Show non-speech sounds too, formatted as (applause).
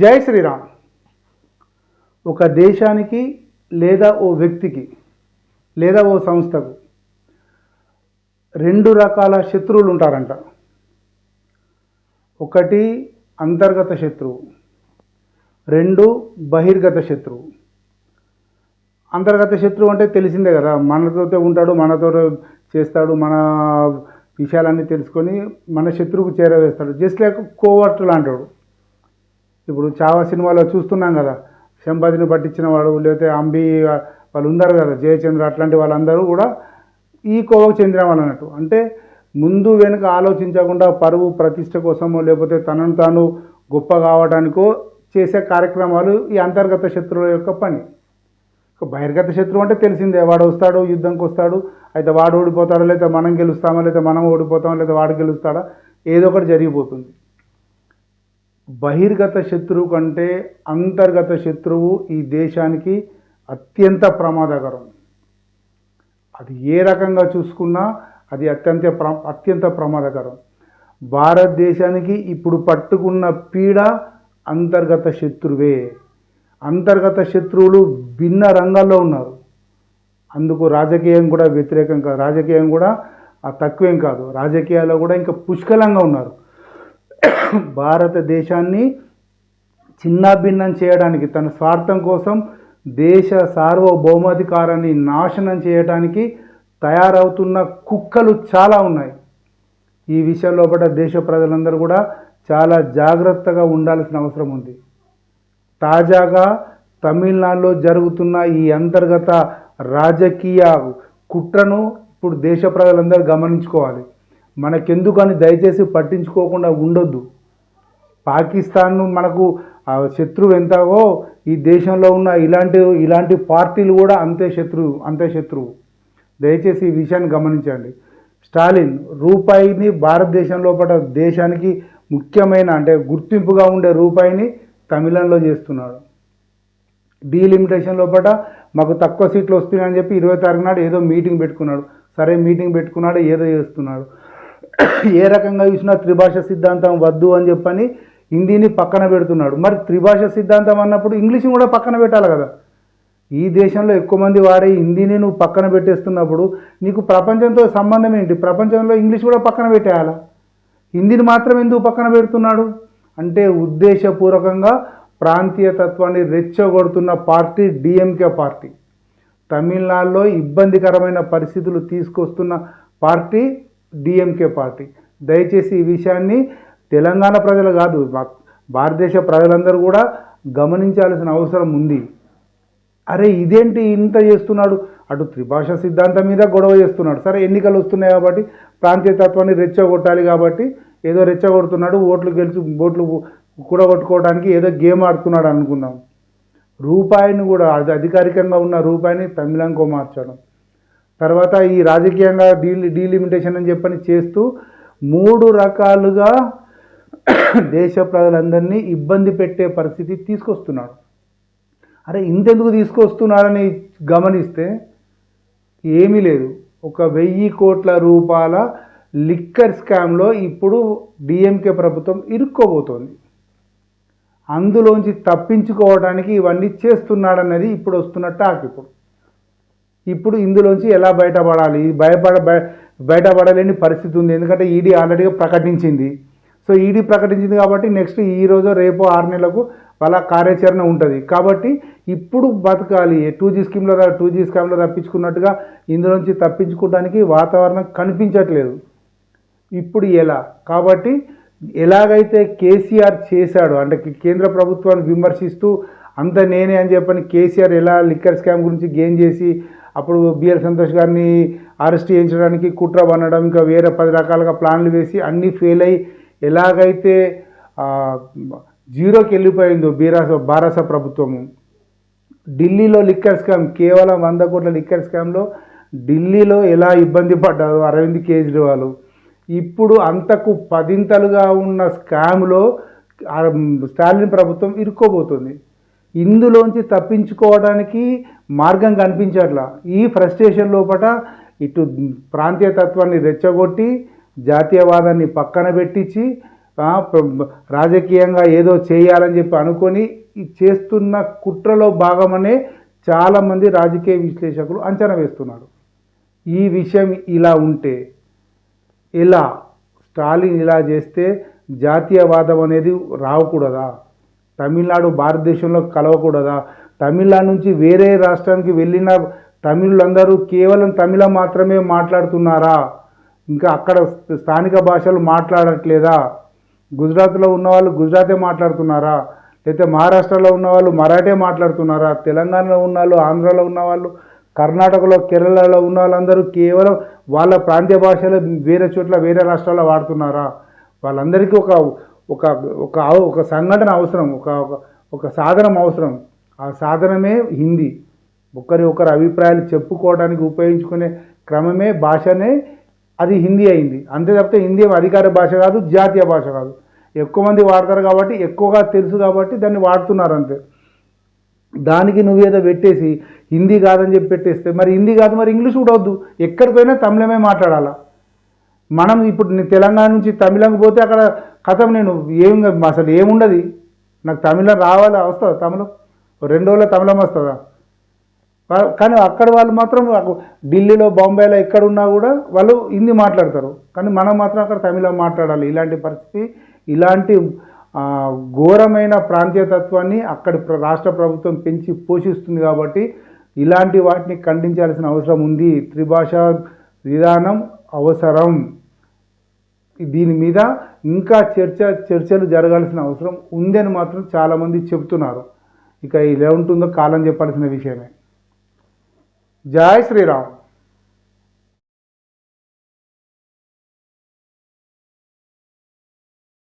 జై శ్రీరామ్. ఒక దేశానికి లేదా ఓ వ్యక్తికి లేదా ఓ సంస్థకు రెండు రకాల శత్రువులు ఉంటారంట. ఒకటి అంతర్గత శత్రువు రెండు బహిర్గత శత్రువు. అంతర్గత శత్రువు అంటే తెలిసిందే కదా మనతో ఉంటాడు మనతో చేస్తాడు మన విషయాలన్నీ తెలుసుకొని మన శత్రువుకు చేరవేస్తాడు. జస్ట్ లైక్ కోవర్ట్ లాంటాడు. ఇప్పుడు చావా సినిమాలో చూస్తున్నాం కదా శంపతిని పట్టించిన వాడు లేకపోతే అంబి వాళ్ళు ఉన్నారు కదా జయచంద్ర అట్లాంటి వాళ్ళందరూ కూడా ఈ కోవకు చెందిన వాళ్ళు అన్నట్టు. అంటే ముందు వెనుక ఆలోచించకుండా పరువు ప్రతిష్ట కోసమో లేకపోతే తనను తాను గొప్ప కావడానికో చేసే కార్యక్రమాలు ఈ అంతర్గత శత్రువుల యొక్క పని. బహిర్గత శత్రువు అంటే తెలిసిందే వాడు వస్తాడు యుద్ధంకి వస్తాడు అయితే వాడు ఓడిపోతాడో లేదా మనం గెలుస్తామా లేదా మనం ఓడిపోతామా లేదా వాడు గెలుస్తాడా ఏదో ఒకటి జరిగిపోతుంది. బహిర్గత శత్రువు కంటే అంతర్గత శత్రువు ఈ దేశానికి అత్యంత ప్రమాదకరం. అది ఏ రకంగా చూసుకున్నా అది అత్యంత ప్ర అత్యంత ప్రమాదకరం. భారతదేశానికి ఇప్పుడు పట్టుకున్న పీడ అంతర్గత శత్రువే. అంతర్గత శత్రువులు భిన్న రంగాల్లో ఉన్నారు. అందుకు రాజకీయం కూడా వ్యతిరేకం కాదు రాజకీయం కూడా తక్కువేం కాదు. రాజకీయాల్లో కూడా ఇంకా పుష్కలంగా ఉన్నారు. భారతదేశాన్ని చిన్నాభిన్నం చేయడానికి తన స్వార్థం కోసం దేశ సార్వభౌమాధికారాన్ని నాశనం చేయడానికి తయారవుతున్న కుక్కలు చాలా ఉన్నాయి. ఈ విషయం లోపల దేశ ప్రజలందరూ కూడా చాలా జాగ్రత్తగా ఉండాల్సిన అవసరం ఉంది. తాజాగా తమిళనాడులో జరుగుతున్న ఈ అంతర్గత రాజకీయ కుట్రను ఇప్పుడు దేశ ప్రజలందరూ గమనించుకోవాలి. మనకెందుకని దయచేసి పట్టించుకోకుండా ఉండొద్దు. పాకిస్తాన్ మనకు ఆ శత్రువు ఎంతవో ఈ దేశంలో ఉన్న ఇలాంటి ఇలాంటి పార్టీలు కూడా అంతే శత్రువు అంతే శత్రువు. దయచేసి ఈ విషయాన్ని గమనించండి. స్టాలిన్ రూపాయిని భారతదేశం లోపల దేశానికి ముఖ్యమైన అంటే గుర్తింపుగా ఉండే రూపాయిని తమిళంలో చేస్తున్నాడు. డీలిమిటేషన్ లోపల మాకు తక్కువ సీట్లు వస్తున్నాయని చెప్పి ఇరవై తారీఖు నాడు ఏదో మీటింగ్ పెట్టుకున్నాడు. సరే మీటింగ్ పెట్టుకున్నాడు ఏదో చేస్తున్నాడు. ఏ రకంగా చూసినా త్రిభాష సిద్ధాంతం వద్దు అని చెప్పని హిందీని పక్కన పెడుతున్నాడు. మరి త్రిభాష సిద్ధాంతం అన్నప్పుడు ఇంగ్లీష్ని కూడా పక్కన పెట్టాలి కదా. ఈ దేశంలో ఎక్కువ మంది వాడే హిందీని నువ్వు పక్కన పెట్టేస్తున్నప్పుడు నీకు ప్రపంచంతో సంబంధం ఏంటి? ప్రపంచంలో ఇంగ్లీష్ కూడా పక్కన పెట్టేయాలా? హిందీని మాత్రం ఎందుకు పక్కన పెడుతున్నాడు? అంటే ఉద్దేశపూర్వకంగా ప్రాంతీయ తత్వాన్ని రెచ్చగొడుతున్న పార్టీ డిఎంకే పార్టీ. తమిళనాడులో ఇబ్బందికరమైన పరిస్థితులు తీసుకొస్తున్న పార్టీ డిఎంకే పార్టీ. దయచేసి ఈ విషయాన్ని తెలంగాణ ప్రజలు కాదు భా- భారతదేశ ప్రజలందరూ కూడా గమనించాల్సిన అవసరం ఉంది. అరే ఇదేంటి ఇంత చేస్తున్నాడు? అటు త్రిభాష సిద్ధాంతం మీద గొడవ చేస్తున్నాడు. సరే ఎన్నికలు వస్తున్నాయి కాబట్టి ప్రాంతీయ తత్వాన్ని రెచ్చగొట్టాలి కాబట్టి ఏదో రెచ్చగొడుతున్నాడు ఓట్లు గెలిచి ఓట్లు కూడగొట్టుకోవడానికి ఏదో గేమ్ ఆడుతున్నాడు అనుకుందాం. రూపాయిని కూడా అది అధికారికంగా ఉన్న రూపాయిని తమిళంకో మార్చడం. తర్వాత ఈ రాజకీయంగా డీ డీలిమిటేషన్ అని చెప్పని చేస్తూ మూడు రకాలుగా (coughs) దేశ ప్రజలందరినీ ఇబ్బంది పెట్టే పరిస్థితి తీసుకొస్తున్నాడు. అరే ఇంతెందుకు తీసుకొస్తున్నాడని గమనిస్తే ఏమీ లేదు. ఒక వెయ్యి కోట్ల రూపాయల లిక్కర్ స్కామ్లో ఇప్పుడు డిఎంకే ప్రభుత్వం ఇరుక్కోబోతోంది. అందులోంచి తప్పించుకోవడానికి ఇవన్నీ చేస్తున్నాడన్నది ఇప్పుడు వస్తున్న టాక్ ఇప్పుడు. ఇప్పుడు ఇందులోంచి ఎలా బయటపడాలి? భయపడ బయటపడలేని పరిస్థితి ఉంది. ఎందుకంటే ఈడీ ఆల్రెడీగా ప్రకటించింది. సో ఈడీ ప్రకటించింది కాబట్టి నెక్స్ట్ ఈ రోజు రేపు ఆరు నెలలకు వాళ్ళ కార్యాచరణ ఉంటుంది. కాబట్టి ఇప్పుడు బతకాలి. టూ జీ స్కీమ్లో టూ జీ స్కీమ్లో తప్పించుకున్నట్టుగా ఇందులోంచి తప్పించుకోవడానికి వాతావరణం కనిపించట్లేదు. ఇప్పుడు ఎలా? కాబట్టి ఎలాగైతే కేసీఆర్ చేశాడు అంటే కేంద్ర ప్రభుత్వాన్ని విమర్శిస్తూ అంత నేనే అని చెప్పని కేసీఆర్ ఎలా లిక్కర్ స్కామ్ గురించి గేమ్ చేసి అప్పుడు బిఆర్ సంతోష్ గారిని అరెస్ట్ చేయించడానికి కుట్ర పన్నడం ఇంకా వేరే పది రకాలుగా ప్లాన్లు వేసి అన్నీ ఫెయిల్ అయ్యి ఎలాగైతే జీరోకి వెళ్ళిపోయిందో బీరాస బారాస ప్రభుత్వము ఢిల్లీలో లిక్కర్ స్కామ్ కేవలం వంద కోట్ల లిక్కర్ స్కామ్లో ఢిల్లీలో ఎలా ఇబ్బంది పడ్డారు అరవింద్ కేజ్రీవాల్. ఇప్పుడు అంతకు పదింతలుగా ఉన్న స్కామ్లో స్టాలిన్ ప్రభుత్వం ఇరుక్కోబోతుంది ఇందులోంచి తప్పించుకోవడానికి మార్గం కనిపించట్లా. ఈ ఫ్రస్ట్రేషన్ లోపల ఇటు ప్రాంతీయ తత్వాన్ని రెచ్చగొట్టి జాతీయవాదాన్ని పక్కన పెట్టించి రాజకీయంగా ఏదో చేయాలని చెప్పి అనుకొని చేస్తున్న కుట్రలో భాగమనే చాలామంది రాజకీయ విశ్లేషకులు అంచనా వేస్తున్నారు. ఈ విషయం ఇలా ఉంటే ఇలా స్టాలిన్ ఇలా చేస్తే జాతీయవాదం అనేది రావకూడదా తమిళనాడు భారతదేశంలో కలవకూడదా? తమిళనాడు నుంచి వేరే రాష్ట్రానికి వెళ్ళిన తమిళులందరూ కేవలం తమిళ మాత్రమే మాట్లాడుతున్నారా? ఇంకా అక్కడ స్థానిక భాషలు మాట్లాడట్లేదా? గుజరాత్లో ఉన్నవాళ్ళు గుజరాతే మాట్లాడుతున్నారా? లేకపోతే మహారాష్ట్రలో ఉన్నవాళ్ళు మరాఠే మాట్లాడుతున్నారా? తెలంగాణలో ఉన్న వాళ్ళు ఆంధ్రలో ఉన్న వాళ్ళు కర్ణాటకలో కేరళలో ఉన్న వాళ్ళందరూ కేవలం వాళ్ళ ప్రాంతీయ భాషలో వేరే చోట్ల వేరే రాష్ట్రాల్లో వాడుతున్నారా? వాళ్ళందరికీ ఒక ఒక ఒక ఒక సంఘటన అవసరం ఒక ఒక- ఒక సాధనం అవసరం. ఆ సాధనమే హిందీ. ఒకరి ఒకరి అభిప్రాయాలు చెప్పుకోవడానికి ఉపయోగించుకునే క్రమమే భాషనే అది హిందీ అయింది. అంతే తప్పితే హిందీ అధికార భాష కాదు జాతీయ భాష కాదు. ఎక్కువ మంది వాడతారు కాబట్టి ఎక్కువగా తెలుసు కాబట్టి దాన్ని వాడుతున్నారు అంతే. దానికి నువ్వేదో పెట్టేసి హిందీ కాదని చెప్పి పెట్టేస్తే మరి హిందీ కాదు మరి ఇంగ్లీష్ కూడా వద్దు. ఎక్కడికి పోయినా తమిళమే మాట్లాడాలా? మనం ఇప్పుడు నేను తెలంగాణ నుంచి తమిళంకి పోతే అక్కడ కథం నేను ఏం అసలు ఏముండదు? నాకు తమిళం రావాలి వస్తుందా తమిళం? రెండు రోజుల తమిళం వస్తుందా? కానీ అక్కడ వాళ్ళు మాత్రం నాకు ఢిల్లీలో బాంబేలో ఎక్కడ ఉన్నా కూడా వాళ్ళు హిందీ మాట్లాడతారు. కానీ మనం మాత్రం అక్కడ తమిళం మాట్లాడాలి. ఇలాంటి పరిస్థితి ఇలాంటి ఘోరమైన ప్రాంతీయతత్వాన్ని అక్కడి అక్కడ రాష్ట్ర ప్రభుత్వం పెంచి పోషిస్తుంది కాబట్టి ఇలాంటి వాటిని ఖండించాల్సిన అవసరం ఉంది. త్రిభాష విధానం అవసరం. దీని మీద ఇంకా చర్చ చర్చలు జరగాల్సిన అవసరం ఉందని మాత్రం చాలామంది చెప్తున్నారు ఇక ఇలా ఉంటుందో కాలం చెప్పాల్సిన విషయమే. జై శ్రీరామ్.